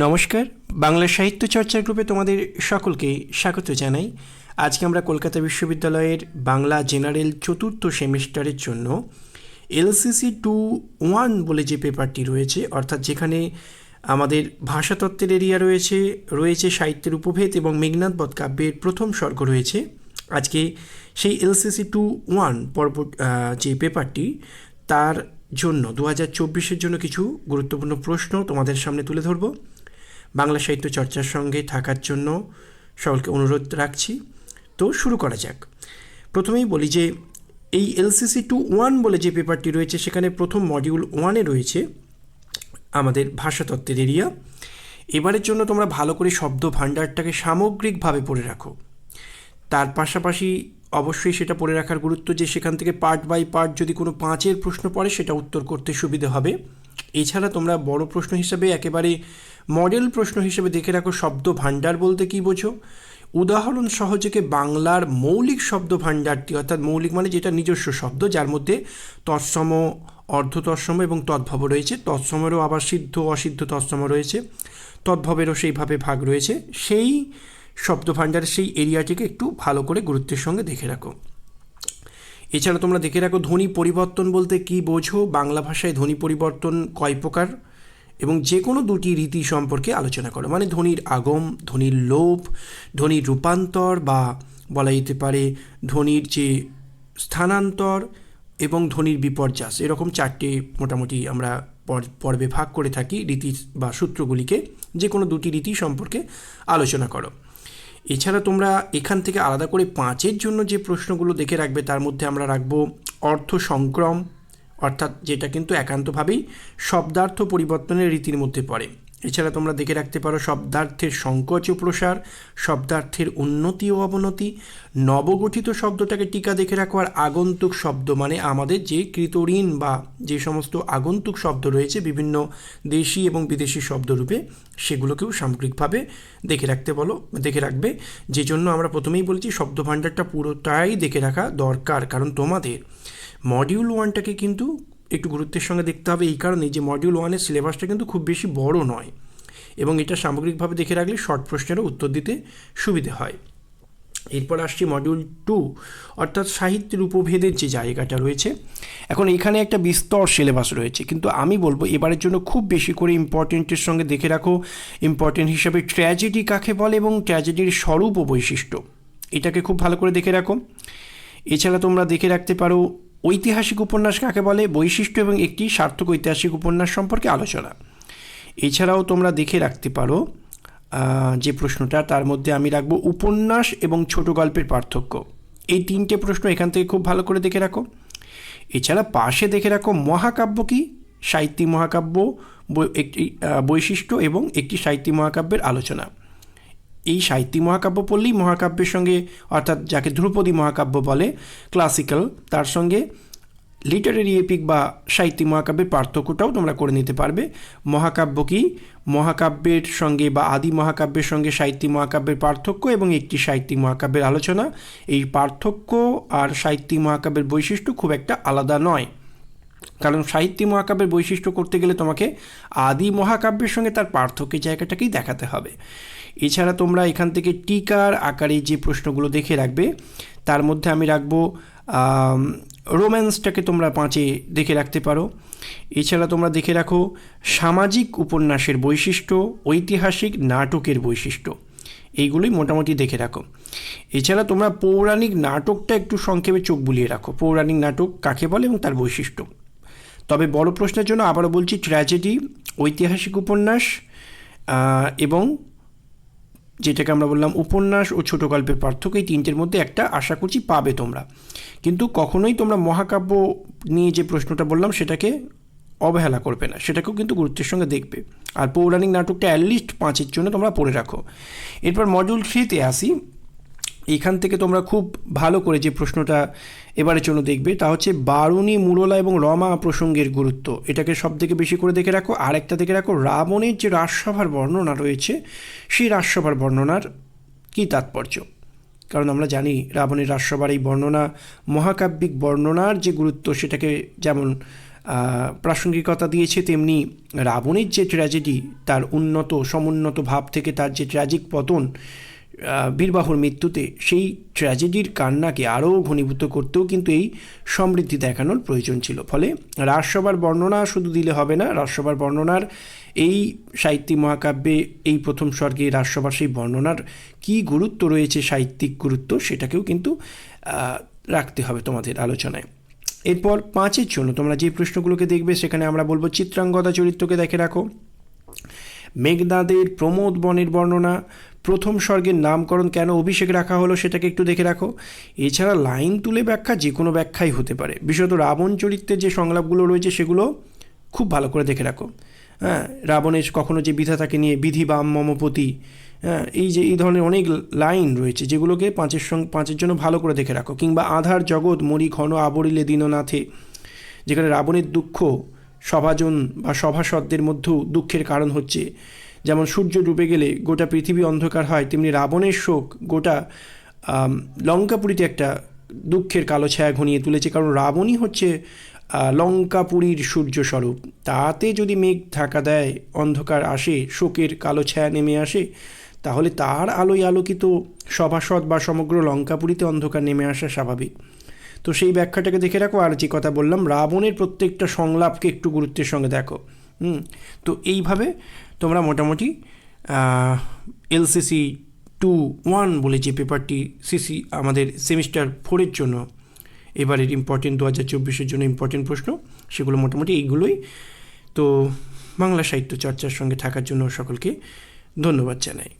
নমস্কার, বাংলা সাহিত্য চর্চা গ্রুপে তোমাদের সকলকে স্বাগত জানাই। আজকে আমরা কলকাতা বিশ্ববিদ্যালয়ের বাংলা জেনারেল চতুর্থ সেমিস্টারের জন্য এলসিসি টু ওয়ান বলে যে পেপারটি রয়েছে, অর্থাৎ যেখানে আমাদের ভাষাতত্ত্বের এরিয়া রয়েছে রয়েছে সাহিত্যের উপভেদ এবং মেঘনাথ বধ কাব্যের প্রথম স্বর্গ রয়েছে। আজকে সেই এলসিসি টু ওয়ান পর্ব যে পেপারটি, তার জন্য দু হাজার চব্বিশের জন্য কিছু গুরুত্বপূর্ণ প্রশ্ন তোমাদের সামনে তুলে ধরবো। বাংলা সাহিত্য চর্চার সঙ্গে থাকার জন্য সকলকে অনুরোধ রাখছি। তো শুরু করা যাক। প্রথমেই বলি যে, এই এলসিসি টু ওয়ান বলে যে পেপারটি রয়েছে, সেখানে প্রথম মডিউল ওয়ানে রয়েছে আমাদের ভাষাতত্ত্বের এরিয়া। এবারের জন্য তোমরা ভালো করে শব্দ ভাণ্ডারটাকে সামগ্রিকভাবে পড়ে রাখো। তার পাশাপাশি অবশ্যই সেটা পড়ে রাখার গুরুত্ব যে, সেখান থেকে পার্ট বাই পার্ট যদি কোনো পাঁচের প্রশ্ন পড়ে, সেটা উত্তর করতে সুবিধে হবে। এছাড়া তোমরা বড় প্রশ্ন হিসেবে একেবারে মডেল প্রশ্ন হিসেবে দেখে রাখো শব্দ ভাণ্ডার বলতে কী বোঝো? উদাহরণ সহযোগে বাংলার মৌলিক শব্দ ভাণ্ডারটি অর্থাৎ মৌলিক মানে যেটা নিজস্ব শব্দ, যার মধ্যে তৎসম অর্ধ তৎসম এবং তদ্ভব রয়েছে। তৎসমেরও আবার সিদ্ধ, অসিদ্ধ তৎসম রয়েছে। তদ্ভবেরও সেইভাবে ভাগ রয়েছে। সেই শব্দ ভাণ্ডারের সেই এরিয়াটিকে একটু ভালো করে গুরুত্বের সঙ্গে দেখে রাখো। এছাড়া তোমরা দেখে রাখো, ধ্বনি পরিবর্তন বলতে কি বোঝো? বাংলা ভাষায় ধ্বনি পরিবর্তন কয় প্রকার? এবং যে কোনো দুটি রীতি সম্পর্কে আলোচনা করো। মানে ধ্বনির আগম, ধ্বনির লোপ, ধ্বনির রূপান্তর বা বলা যেতে পারে ধ্বনির যে স্থানান্তর এবং ধ্বনির বিপর্যাস এরকম চারটে মোটামুটি আমরা পর্বে ভাগ করে থাকি রীতি বা সূত্রগুলিকে। যে কোনো দুটি রীতি সম্পর্কে আলোচনা করো। এছাড়া তোমরা এখান থেকে আলাদা করে পাঁচের জন্য যে প্রশ্নগুলো দেখে রাখবে, তার মধ্যে আমরা রাখব অর্থ সংক্রম, অর্থাৎ যেটা কিন্তু একান্তভাবেই শব্দার্থ পরিবর্তনের রীতির মধ্যে পড়ে। এছাড়া তোমরা দেখে রাখতে পারো শব্দার্থের সংকোচ ও প্রসার, শব্দার্থের উন্নতি ও অবনতি। নবগঠিত শব্দটাকে টিকা দেখে রাখো, আর আগন্তুক শব্দ মানে আমাদের যে কৃতঋণ বা যে সমস্ত আগন্তুক শব্দ রয়েছে, বিভিন্ন দেশি এবং বিদেশি শব্দরূপে সেগুলোকেও সামগ্রিকভাবে দেখে রাখতে বলো, দেখে রাখবে। যে জন্য আমরা প্রথমেই বলছি শব্দ ভাণ্ডারটা পুরোটাই দেখে রাখা দরকার, কারণ তোমাদের মডিউল ওয়ানটাকে কিন্তু একটু গুরুত্বের সঙ্গে দেখতে হবে এই কারণে যে মডিউল ওয়ানের সিলেবাসটা কিন্তু খুব বেশি বড় নয় এবং এটা সামগ্রিকভাবে দেখে রাখলে শর্ট প্রশ্নেরও উত্তর দিতে সুবিধে হয়। এরপর আসছি মডিউল টু অর্থাৎ সাহিত্যের উপভেদের যে জায়গাটা রয়েছে, এখন এখানে একটা বিস্তর সিলেবাস রয়েছে, কিন্তু আমি বলব এবারের জন্য খুব বেশি করে ইম্পর্টেন্টের সঙ্গে দেখে রাখো ইম্পর্টেন্ট হিসাবে ট্র্যাজেডি কাকে বলে এবং ট্র্যাজেডির স্বরূপ ও বৈশিষ্ট্য, এটাকে খুব ভালো করে দেখে রাখো। এছাড়া তোমরা দেখে রাখতে পারো ঐতিহাসিক উপন্যাস কাকে বলে? বৈশিষ্ট্য এবং একটি সার্থক ঐতিহাসিক উপন্যাস সম্পর্কে আলোচনা। এছাড়াও তোমরা দেখে রাখতে পারো যে প্রশ্নটা, তার মধ্যে আমি রাখব উপন্যাস এবং ছোট গল্পের পার্থক্য। এই তিনটে প্রশ্ন এখান থেকে খুব ভালো করে দেখে রাখো। এছাড়া পাশে দেখে রাখো মহাকাব্য কি? সাহিত্যিক মহাকাব্য একটি বৈশিষ্ট্য এবং একটি সাহিত্যিক মহাকাব্যের আলোচনা। এই সাহিত্যিক মহাকাব্য পড়লেই মহাকাব্যের সঙ্গে, অর্থাৎ যাকে ধ্রুপদী মহাকাব্য বলে ক্লাসিক্যাল তার সঙ্গে লিটারেরি এপিক বা সাহিত্যিক মহাকাব্যের পার্থক্যটাও তোমরা করে নিতে পারবে। মহাকাব্য কি? মহাকাব্যের সঙ্গে বা আদি মহাকাব্যের সঙ্গে সাহিত্যিক মহাকাব্যের পার্থক্য এবং একটি সাহিত্যিক মহাকাব্যের আলোচনা। এই পার্থক্য আর সাহিত্যিক মহাকাব্যের বৈশিষ্ট্য খুব একটা আলাদা নয়। কারণ সাহিত্যিক মহাকাব্যের বৈশিষ্ট্য করতে গেলে তোমাকে আদি মহাকাব্যের সঙ্গে তার পার্থক্যের জায়গাটাকেই দেখাতে হবে। এছাড়া তোমরা এখান থেকে টিকার আকারে যে প্রশ্নগুলো দেখে রাখবে, তার মধ্যে আমি রাখব রোম্যান্সটাকে তোমরা পাঁচে দেখে রাখতে পারো। এছাড়া তোমরা দেখে রাখো, সামাজিক উপন্যাসের বৈশিষ্ট্য, ঐতিহাসিক নাটকের বৈশিষ্ট্য। এইগুলোই মোটামুটি দেখে রাখো। এছাড়া তোমরা পৌরাণিক নাটকটা একটু সংক্ষেপে চোখ বুলিয়ে রাখো। পৌরাণিক নাটক কাকে বলে এবং তার বৈশিষ্ট্য? তবে বড় প্রশ্নের জন্য আবারও বলছি ট্র্যাজেডি ঐতিহাসিক উপন্যাস এবং যেটাকে আমরা বললাম উপন্যাস ও ছোট গল্পের পার্থক্য, এই তিনটের মধ্যে একটা আশা করছি পাবে তোমরা। কিন্তু কখনোই তোমরা মহাকাব্য নিয়ে যে প্রশ্নটা বললাম সেটাকে অবহেলা করবে না, সেটাকেও কিন্তু গুরুত্বের সঙ্গে দেখবে। আর পৌরাণিক নাটকটা অ্যাটলিস্ট পাঁচের জন্য তোমরা পড়ে রাখো। এরপর মডিউল থ্রিতে আসি। এখান থেকে তোমরা খুব ভালো করে যে প্রশ্নটা এবারের জন্য দেখবে, তা হচ্ছে বারুণী মুরলা এবং রমা প্রসঙ্গের গুরুত্ব। এটাকে সব থেকে বেশি করে দেখে রাখো। আর একটা দেখে রাখো, রাবণের যে রাজসভার বর্ণনা রয়েছে, সেই রাজসভার বর্ণনার কী তাৎপর্য? কারণ আমরা জানি রাবণের রাজসভার এই বর্ণনা, মহাকাব্যিক বর্ণনার যে গুরুত্ব, সেটাকে যেমন প্রাসঙ্গিকতা দিয়েছে, তেমনি রাবণের যে ট্র্যাজেডি তার উন্নত, সমুন্নত ভাব থেকে তার যে ট্র্যাজিক পতন বীরবাহুর মৃত্যুতে সেই ট্র্যাজেডির কান্নাকে আরও ঘনীভূত করতেও কিন্তু এই সমৃদ্ধি দেখানোর প্রয়োজন ছিল। ফলে রাজসভার বর্ণনা শুধু দিলে হবে না, রাজসভার বর্ণনার এই সাহিত্যিক মহাকাব্যে এই প্রথম স্বর্গে রাজসভার সেই বর্ণনার কী গুরুত্ব রয়েছে, সাহিত্যিক গুরুত্ব, সেটাকেও কিন্তু রাখতে হবে তোমাদের আলোচনায়। এরপর পাঁচের জন্য তোমরা যে প্রশ্নগুলোকে দেখবে, সেখানে আমরা বলব চিত্রাঙ্গদা চরিত্রকে দেখে রাখো। মেঘনাদের প্রমোদ বনের বর্ণনা। প্রথম স্বর্গের নামকরণ কেন অভিষেক রাখা হলো সেটাকে একটু দেখে রাখো। এছাড়া লাইন তুলে ব্যাখ্যা যে কোনো ব্যাখ্যাই হতে পারে। বিশেষত রাবণ চরিত্রের যে সংলাপগুলো রয়েছে সেগুলো খুব ভালো করে দেখে রাখো। হ্যাঁ রাবণের কখনো যে বিধাতাকে নিয়ে বিধি বাম মমপতি হ্যাঁ এই যে এই ধরনের অনেক লাইন রয়েছে যেগুলোকে পাঁচের সঙ্গে পাঁচের জন্য ভালো করে দেখে রাখো। কিংবা আধার জগৎ মরি ঘন আবরিলে দীননাথে, যেখানে রাবণের দুঃখ সভাজন বা সভাসদদের মধ্যেও দুঃখের কারণ হচ্ছে। যেমন সূর্য ডুবে গেলে গোটা পৃথিবী অন্ধকার হয়, তেমনি রাবণের শোক গোটা লঙ্কাপুরীতে একটা দুঃখের কালো ছায়া ঘনিয়ে তুলেছে। কারণ রাবণই হচ্ছে লঙ্কাপুরীর সূর্য স্বরূপ। তাতে যদি মেঘ ঢাকা দেয়, অন্ধকার আসে, শোকের কালো ছায়া নেমে আসে, তাহলে তার আলোয় আলোকিত সভাসদ বা সমগ্র লঙ্কাপুরীতে অন্ধকার নেমে আসা স্বাভাবিক। তো সেই ব্যাখ্যাটাকে দেখে রাখো, আর যে কথা বললাম, রাবণের প্রত্যেকটা সংলাপকে একটু গুরুত্বের সঙ্গে দেখো। হুম? তো এইভাবে তোমরা মোটামুটি এলসিসি টু ওয়ান বলে যে পেপারটি সিসি আমাদের সেমিস্টার ফোরের জন্য এবারের ইম্পর্টেন্ট দু হাজার চব্বিশের জন্য ইম্পর্টেন্ট প্রশ্ন, সেগুলো মোটামুটি এইগুলোই। তো বাংলা সাহিত্য চর্চার সঙ্গে থাকার জন্য সকলকে ধন্যবাদ জানাই।